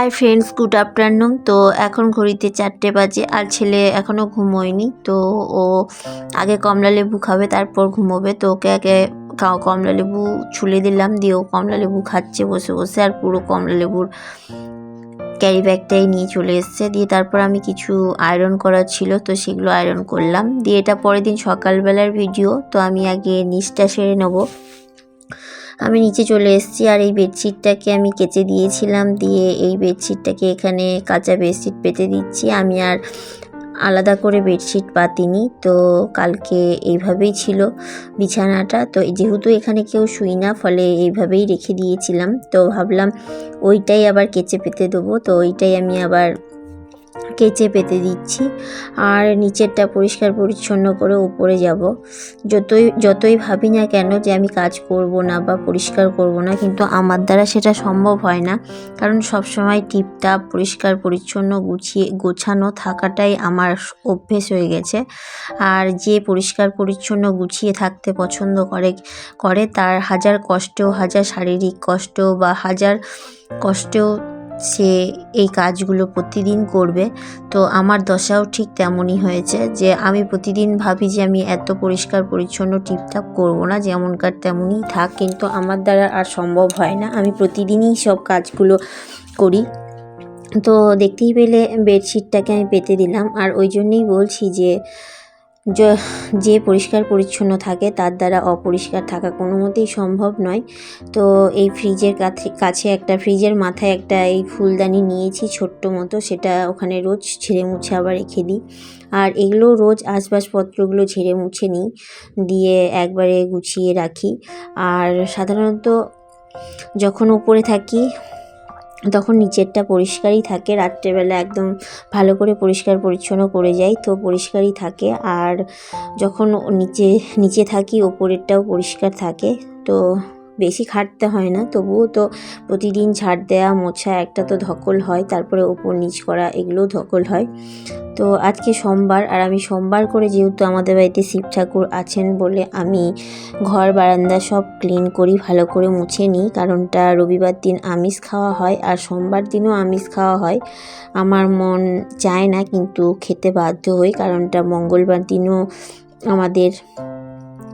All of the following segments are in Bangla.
Hi friends, good afternoon. তো এখন ঘড়িতে চারটে বাজে, আর ছেলে এখনও ঘুমোয়নি। তো ও আগে কমলা লেবু খাবে, তারপর ঘুমোবে। তো ওকে আগে কমলা লেবু ছুলে দিলাম, দিয়ে ও কমলা লেবু খাচ্ছে বসে বসে, আর পুরো কমলা লেবুর ক্যারি ব্যাগটাই নিয়ে চলে এসছে। দিয়ে তারপর আমি কিছু আয়রন করার ছিল, তো সেগুলো আয়রন করলাম। দিয়ে এটা পরের দিন সকালবেলার ভিডিও, তো আমি আগে নিচটা সেরে নেব। আমি নিচে চলে এসেছি আর এই বেডশিটটাকে আমি কেচে দিয়েছিলাম। দিয়ে এই বেডশিটটাকে এখানে কাঁচা বেডশিট পেতে দিচ্ছি। আমি আর আলাদা করে বেডশিট পাতিনি। তো কালকে এইভাবেই ছিল বিছানাটা। তো যেহেতু এখানে কেউ শুই না, ফলে এইভাবেই রেখে দিয়েছিলাম। তো ভাবলাম ওইটাই আবার কেচে পেতে দেবো। তো ওইটাই আমি আবার কেচে পেতে দিচ্ছি। আর নিচেরটা পরিষ্কার পরিচ্ছন্ন করে উপরে যাব। যতই যতই ভাবি না কেন যে আমি কাজ করব না বা পরিষ্কার করব না, কিন্তু আমার দ্বারা সেটা সম্ভব হয় না। কারণ সবসময় টিপটাপ, পরিষ্কার পরিচ্ছন্ন, গুছিয়ে, গোছানো থাকাটাই আমার অভ্যেস হয়ে গেছে। আর যে পরিষ্কার পরিচ্ছন্ন গুছিয়ে থাকতে পছন্দ করে করে তার হাজার কষ্টেও হাজার শারীরিক কষ্ট বা হাজার কষ্টেও সে এই কাজগুলো প্রতিদিন করবে। তো আমার দশাও ঠিক তেমনই হয়েছে যে আমি প্রতিদিন ভাবি যে আমি এত পরিষ্কার পরিচ্ছন্ন টিপটাপ করব না যেমনকার তেমনই থাক, কিন্তু আমার দ্বারা আর সম্ভব হয় না। আমি প্রতিদিনই সব কাজগুলো করি। তো দেখতেই পেলে বেডশিটটাকে আমি পেতে দিলাম। আর ওই জন্যেই বলছি যে য- পরিষ্কার পরিচ্ছন্ন থাকে তার দ্বারা অপরিষ্কার থাকা কোনো মতেই সম্ভব নয়। তো এই ফ্রিজের কাছে একটা ফ্রিজের মাথায় একটা এই ফুলদানি নিয়েছি ছোট্ট মতো, সেটা ওখানে রোজ ঝেড়ে মুছে আবার রেখে দিই। আর এগুলো রোজ আসবাবপত্রগুলো ঝেড়ে মুছে নিই, দিয়ে একবারে গুছিয়ে রাখি। আর সাধারণত যখন উপরে থাকি তখন নিচেরটা পরিষ্কারই থাকে। রাত্রেবেলা একদম ভালো করে পরিষ্কার পরিচ্ছন্ন করে যাই তো পরিষ্কারই থাকে। আর যখন নিচে নিচে থাকি, ওপরেরটাও পরিষ্কার থাকে। তো বেশি খাটতে হয় না, তবুও তো প্রতিদিন ঝাড় দেওয়া মোছা একটা তো ধকল হয়, তারপরে ওপর নিচ করা এগুলোও ধকল হয়। তো আজকে সোমবার, আর আমি সোমবার করে যেহেতু আমাদের বাড়িতে শিব ঠাকুর আছেন বলে আমি ঘর, বারান্দা সব ক্লিন করি, ভালো করে মুছে নিই, কারণটা রবিবার দিন আমিষ খাওয়া হয়, আর সোমবার দিনও আমিষ খাওয়া হয়। আমার মন চায় না, কিন্তু খেতে বাধ্য হই, কারণটা মঙ্গলবার দিনও আমাদের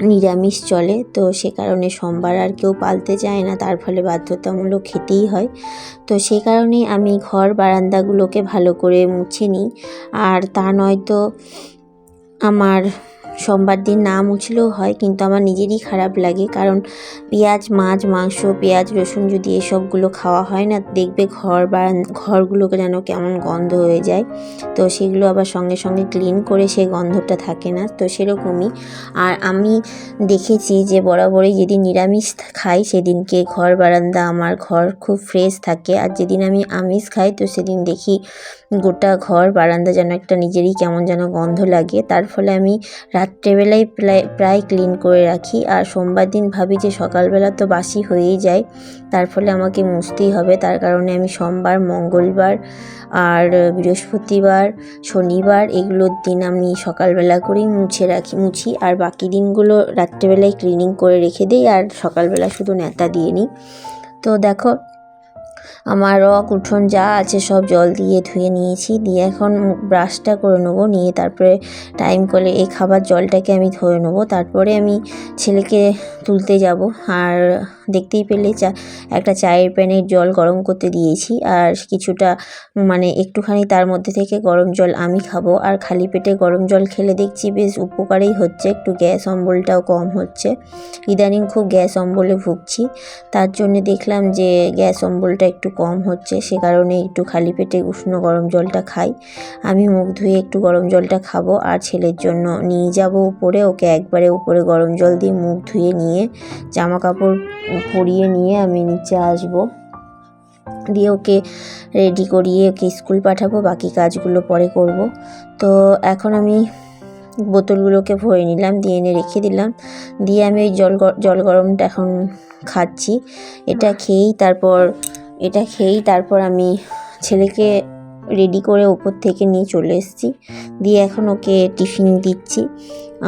নিরামিষ চলে, তো সে কারণে সোমবার আর কেউ পালতে চায় না, তার ফলে বাধ্যতামূলক খেতেই হয়। তো সে কারণে আমি ঘর বারান্দাগুলোকে ভালো করে মুছে নিই। আর তা নয়তো আমার সোমবার দিন না মুছলেও হয়, কিন্তু আমার নিজেরই খারাপ লাগে। কারণ পেঁয়াজ, মাছ, মাংস, পেঁয়াজ, রসুন যদি এসবগুলো খাওয়া হয় না, দেখবে ঘর বারান ঘরগুলোকে যেন কেমন গন্ধ হয়ে যায়। তো সেগুলো আবার সঙ্গে সঙ্গে ক্লিন করে সেই গন্ধটা থাকে না। তো সেরকমই। আর আমি দেখেছি যে বরাবরই যেদিন নিরামিষ খাই, সেদিনকে ঘর বারান্দা আমার ঘর খুব ফ্রেশ থাকে। আর যেদিন আমি আমিষ খাই, তো সেদিন দেখি গোটা ঘর, বারান্দা যেন একটা নিজেরই কেমন যেন গন্ধ লাগে। তার ফলে আমি রাত্রেবেলায় প্রায় প্রায় ক্লিন করে রাখি। আর সোমবার দিন ভাবি যে সকালবেলা তো বাসি হয়েই যায়। তার ফলে আমাকে মুছতেই হবে। তার কারণে আমি সোমবার, মঙ্গলবার আর বৃহস্পতিবার, শনিবার এগুলোর দিন আমি সকালবেলা করেই মুছে রাখি, মুছি। আর বাকি দিনগুলো রাত্রেবেলায় ক্লিনিং করে রেখে দিই। আর সকালবেলা শুধু নেতা দিয়ে নিই। তো দেখো আমার রক, উঠোন যা আছে সব জল দিয়ে ধুয়ে নিয়েছি, দিয়ে এখন ব্রাশটা করে নেব, নিয়ে তারপরে টাইম করে এই খাবার জলটাকে আমি ধরে নেব, তারপরে আমি ছেলেকে তুলতে যাব। আর দেখতেই পেলে চা, একটা চায়ের প্যানের জল গরম করতে দিয়েছি। আর কিছুটা মানে একটুখানি তার মধ্যে থেকে গরম জল আমি খাব। আর খালি পেটে গরম জল খেলে দেখছি বেশ উপকারেই হচ্ছে। একটু গ্যাস অম্বলটাও কম হচ্ছে। ইদানিং খুব গ্যাস অম্বলে ভুগছি। তার জন্যে দেখলাম যে গ্যাস অম্বলটা একটু কম হচ্ছে। সে কারণে একটু খালি পেটে উষ্ণ গরম জলটা খাই। আমি মুখ ধুয়ে একটু গরম জলটা খাব। আর ছেলের জন্য নিয়ে যাব উপরে। ওকে একবারে উপরে গরম জল দিয়ে মুখ ধুয়ে নিয়ে জামা কাপড় পরিয়ে নিয়ে আমি নিচে আসব। দিয়ে ওকে রেডি করিয়ে ওকে স্কুল পাঠাবো, বাকি কাজগুলো পরে করব। তো এখন আমি বোতলগুলোকে ভরে নিলাম, দিয়ে এনে রেখে দিলাম। দিয়ে আমি ওই জল জল গরমটা এখন খাচ্ছি। এটা খেয়েই তারপর, এটা খেয়েই তারপর আমি ছেলেকে রেডি করে ওপর থেকে নিয়ে চলে এসেছি। দিয়ে এখন ওকে টিফিন দিচ্ছি।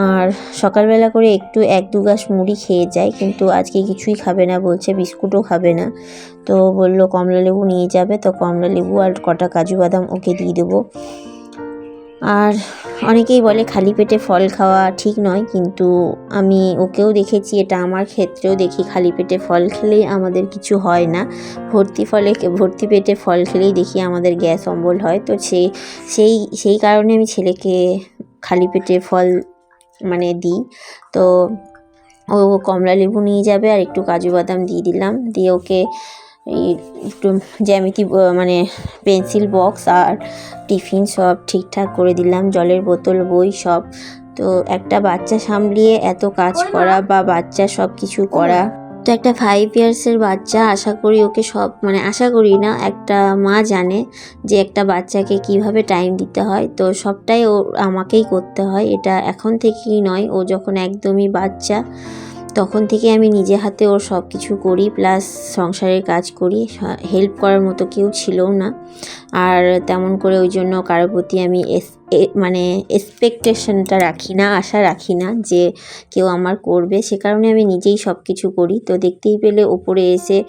আর সকালবেলা করে একটু এক দু গাছ মুড়ি খেয়ে যায়, কিন্তু আজকে কিছুই খাবে না, বলছে বিস্কুটও খাবে না। তো বলল কমলা লেবু নিয়ে যাবে, তো কমলা লেবু আর কটা কাজু বাদাম ওকে দিয়ে দেবো। আর অনেকেই বলে খালি পেটে ফল খাওয়া ঠিক নয়, কিন্তু আমি ওকেও দেখেছি, এটা আমার ক্ষেত্রেও দেখি, খালি পেটে ফল খেলেই আমাদের কিছু হয় না। ভর্তি ফলে ভর্তি পেটে ফল খেলেই দেখি আমাদের গ্যাস অম্বল হয়। তো সেই সেই সেই কারণে আমি ছেলেকে খালি পেটে ফল মানে দিই। তো ও কমলা লেবু নিয়ে যাবে আর একটু কাজু বাদাম দিয়ে দিলাম। দিয়ে ওকে জ্যামিতি মানে পেন্সিল বক্স আর টিফিন সব ঠিকঠাক করে দিলাম জলের বোতল বই সব। তো একটা বাচ্চা সামলিয়ে এত কাজ করা বা বাচ্চা সব কিছু করা তো একটা ফাইভ ইয়ার্সের বাচ্চা আশা করি ওকে সব মানে আশা করি না একটা মা জানে যে একটা বাচ্চাকে কীভাবে টাইম দিতে হয়। তো সবটাই ও আমাকেই করতে হয় এটা এখন থেকেই নয় ও যখন একদমই বাচ্চা তখন থেকে আমি নিজে হাতে ওর সব কিছু করি, প্লাস সংসারের কাজ করি। হেল্প করার মতো কেউ ছিলও না। আর তেমন করে ওই জন্য কারোর প্রতি আমি মানে এক্সপেকটেশনটা রাখি না, আশা রাখি না যে কেউ আমার করবে। সে কারণে আমি নিজেই সব কিছু করি। তো দেখতেই পেলে ওপরে এসে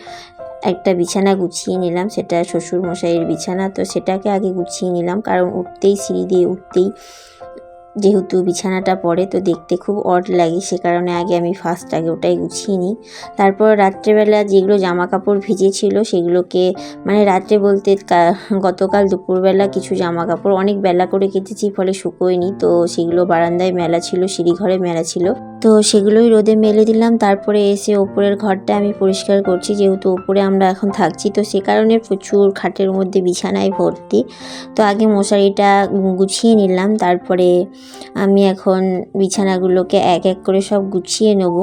একটা বিছানা গুছিয়ে নিলাম। সেটা শ্বশুর মশাইয়ের বিছানা। তো সেটাকে আগে গুছিয়ে নিলাম। কারণ উঠতেই সিঁড়ি দিয়ে উঠতেই যেহেতু বিছানাটা পড়ে, তো দেখতে খুব অড লাগে। সে কারণে আগে আমি ফার্স্ট আগে ওটাই গুছিয়ে নিই। তারপর রাত্রেবেলা যেগুলো জামা কাপড় ভিজেছিল, সেগুলোকে মানে রাত্রে বলতে গতকাল দুপুরবেলা কিছু জামা কাপড় অনেক বেলা করে কেটেছি, ফলে শুকোয়নি। তো সেগুলো বারান্দায় মেলা ছিল, সিঁড়িঘরে মেলা ছিল। তো সেগুলোই রোদে মেলে দিলাম। তারপরে এসে ওপরের ঘরটা আমি পরিষ্কার করছি। যেহেতু ওপরে আমরা এখন থাকছি, তো সে কারণে প্রচুর খাটের মধ্যে বিছানায় ভর্তি। তো আগে মশারিটা গুছিয়ে নিলাম। তারপরে আমি এখন বিছানাগুলোকে এক এক করে সব গুছিয়ে নেব।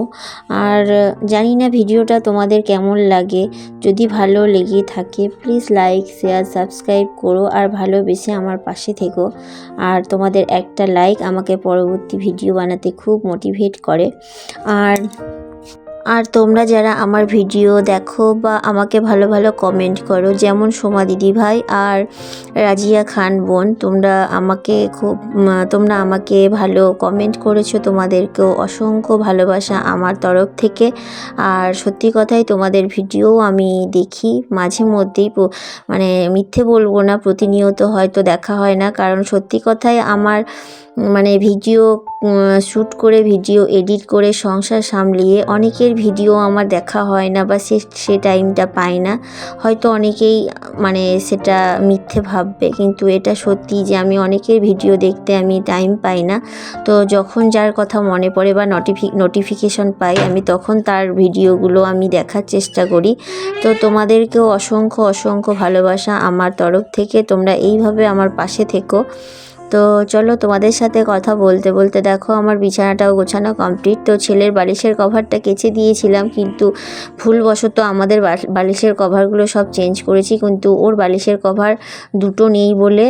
আর জানি না ভিডিওটা তোমাদের কেমন লাগে। যদি ভালো লেগে থাকে প্লিজ লাইক শেয়ার সাবস্ক্রাইব করো। আর ভালোবেসে আমার পাশে থেকো। আর তোমাদের একটা লাইক আমাকে পরবর্তী ভিডিও বানাতে খুব মোটিভেট করে। আর আর তোমরা যারা আমার ভিডিও দেখো বা আমাকে ভালো ভালো কমেন্ট করো, যেমন সোমা দিদি ভাই আর রাজিয়া খান বোন, তোমরা আমাকে খুব তোমরা আমাকে ভালো কমেন্ট করেছ। তোমাদেরকেও অসংখ্য ভালোবাসা আমার তরফ থেকে। আর সত্যি কথাই তোমাদের ভিডিও আমি দেখি মাঝে মধ্যেই মানে মিথ্যে বলব না, প্রতিনিয়ত হয়তো দেখা হয় না। কারণ সত্যি কথাই আমার মানে ভিডিও শ্যুট করে, ভিডিও এডিট করে সংসার সামলিয়ে অনেকের ভিডিও আমার দেখা হয় না বা সে সে টাইমটা পায় না। হয়তো অনেকেই মানে সেটা মিথ্যে ভাববে। কিন্তু এটা সত্যি যে আমি অনেকের ভিডিও দেখতে আমি টাইম পাই না। তো যখন যার কথা মনে পড়ে বা নোটিফি নোটিফিকেশন পাই, আমি তখন তার ভিডিওগুলো আমি দেখার চেষ্টা করি। তো তোমাদেরকেও অসংখ্য অসংখ্য ভালোবাসা আমার তরফ থেকে। তোমরা এইভাবে আমার পাশে থেকো। তো চলো তোমাদের সাথে কথা বলতে বলতে দেখো আমার বিছানাটাও গোছানো কমপ্লিট তো ছেলের বালিশের কভারটা কেচে দিয়েছিলাম, কিন্তু ভুলবশত আমাদের বালিশের কভারগুলো সব চেঞ্জ করেছি, কিন্তু ওর বালিশের কভার দুটো নেই বলে,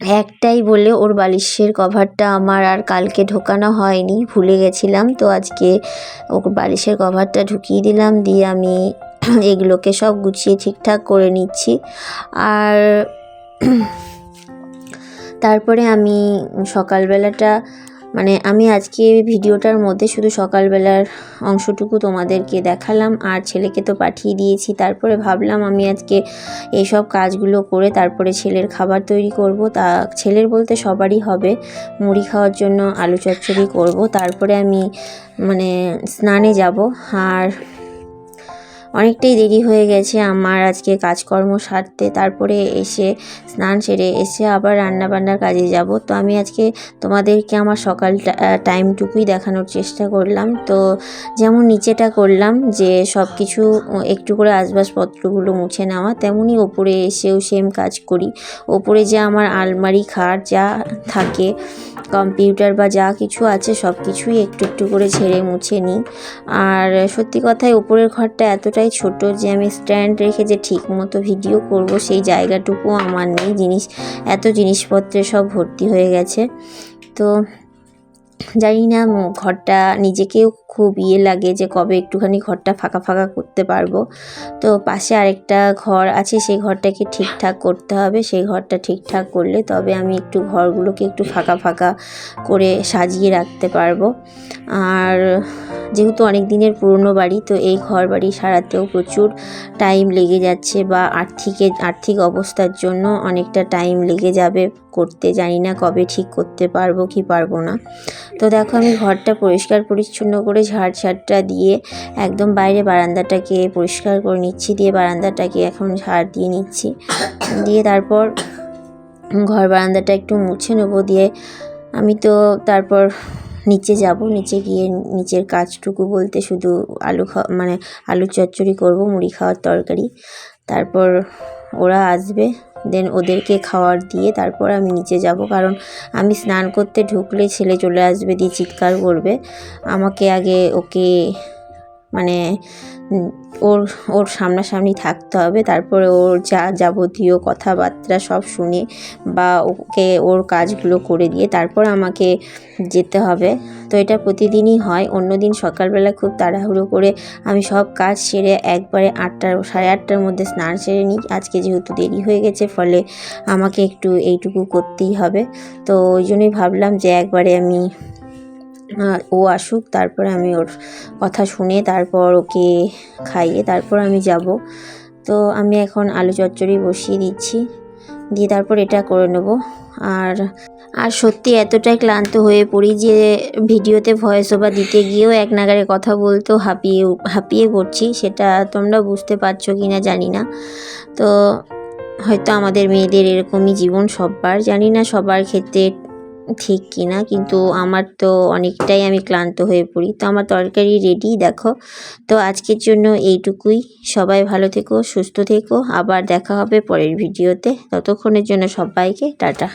একটাই বলে ওর বালিশের কভারটা আমার আর কালকে ঢোকানো হয়নি, ভুলে গেছিলাম। তো আজকে ওর বালিশের কভারটা ঢুকিয়ে দিলাম, দিয়ে আমি এগুলোকে সব গুছিয়ে ঠিকঠাক করে নিচ্ছি। আর তারপরে আমি সকালবেলাটা মানে আমি আজকে ভিডিওটার মধ্যে শুধু সকালবেলার অংশটুকু তোমাদেরকে দেখালাম, আর ছেলেকে তো পাঠিয়ে দিয়েছি। তারপরে ভাবলাম আমি আজকে এইসব কাজগুলো করে তারপরে ছেলের খাবার তৈরি করব। তা ছেলের বলতে সবারই হবে। মুড়ি খাওয়ার জন্য আলু চচ্চড়ি করব। তারপরে আমি মানে স্নানে যাব। আর অনেকটাই দেরি হয়ে গেছে আমার আজকে কাজকর্ম সারতে। তারপরে এসে স্নান সেরে এসে আবার রান্না বান্নার কাজে যাব। তো আমি আজকে তোমাদেরকে আমার সকাল টাইমটুকুই দেখানোর চেষ্টা করলাম। তো যেমন নিচেটা করলাম যে সব কিছু একটু করে আসবাবপত্রগুলো মুছে নেওয়া, তেমনই ওপরে এসেও সেম কাজ করি। ওপরে যে আমার আলমারি, খাট যা থাকে কম্পিউটার বা যা কিছু আছে সব কিছুই একটু একটু করে ঝেড়ে মুছে নিই। আর সত্যি কথায় উপরের ঘরটা এতটাই ছোট যে আমি স্ট্যান্ড রেখে যে ঠিক মতো ভিডিও করব, সেই জায়গাটুকু আমার নেই। জিনিস, এত জিনিসপত্রে সব ভর্তি হয়ে গেছে। তো জানি না, ঘরটা নিজেকেও খুব ইয়ে লাগে যে কবে একটুখানি ঘরটা ফাঁকা ফাঁকা করতে পারব। তো পাশে আরেকটা ঘর আছে, সেই ঘরটাকে ঠিকঠাক করতে হবে। সেই ঘরটা ঠিকঠাক করলে তবে আমি একটু ঘরগুলোকে একটু ফাঁকা ফাঁকা করে সাজিয়ে রাখতে পারব। আর যেহেতু অনেক দিনের পুরনো বাড়ি, তো এই ঘর বাড়ি সারাতেও প্রচুর টাইম লেগে যাচ্ছে বা আর্থিকে, আর্থিক অবস্থার জন্য অনেকটা টাইম লেগে যাবে করতে। জানি না কবে ঠিক করতে পারব কি পারব না। তো দেখো আমি ঘরটা পরিষ্কার পরিচ্ছন্ন করে ঝাড় ঝাড়টা দিয়ে একদম বাইরে বারান্দাটাকে পরিষ্কার করে নিচ্ছি, দিয়ে বারান্দাটাকে এখন ঝাড় দিয়ে নিচ্ছি। দিয়ে তারপর ঘর বারান্দাটা একটু মুছে নেব, দিয়ে আমি তো তারপর নিচে যাব, নিচে গিয়ে নিচের কাজটুকু বলতে শুধু আলু খাওয়া মানে আলু চচ্চড়ি করব, মুড়ি খাওয়ার তরকারি। তারপর ওরা আসবে দেন ওদেরকে খাওয়ার দিয়ে তারপর আমি নিচে যাব। কারণ আমি স্নান করতে ঢুকলে ছেলে চলে আসবে দিয়ে চিৎকার করবে। আমাকে আগে ওকে মানে ওর ওর সামনাসামনি থাকতে হবে। তারপরে ওর যা যাবতীয় কথাবার্তা সব শুনে বা ওকে ওর কাজগুলো করে দিয়ে তারপর আমাকে যেতে হবে। তো এটা প্রতিদিনই হয়। অন্যদিন সকালবেলা খুব তাড়াহুড়ো করে আমি সব কাজ সেরে একবারে আটটার সাড়ে আটটার মধ্যে স্নান সেরে নিই। আজকে যেহেতু দেরি হয়ে গেছে, ফলে আমাকে একটু এইটুকু করতেই হবে। তো ওই জন্যই ভাবলাম যে একবারে আমি ও আসুক, তারপরে আমি ওর কথা শুনে তারপর ওকে খাইয়ে তারপর আমি যাব। তো আমি এখন আলু চচ্চড়ি বসিয়ে দিচ্ছি, দিয়ে তারপর এটা করে নেব। আর আর সত্যি এতটাই ক্লান্ত হয়ে পড়ি যে ভিডিওতে ভয়েস ওভার দিতে গিয়েও এক নাগারে কথা বলতেও হাঁপিয়ে হাঁপিয়ে পড়ছি, সেটা তোমরা বুঝতে পারছ কি না জানি না। তো হয়তো আমাদের মেয়েদের এরকমই জীবন সববার, জানি না সবার ক্ষেত্রে ঠিক কিনা, কিন্তু আমার তো অনেকটাই আমি ক্লান্ত হয়ে পড়ি। তো আমার তরকারি রেডি দেখো। তো আজকের জন্য এইটুকুই। সবাই ভালো থেকো, সুস্থ থেকো। আবার দেখা হবে পরের ভিডিওতে। ততক্ষণের জন্য সবাইকে টাটা।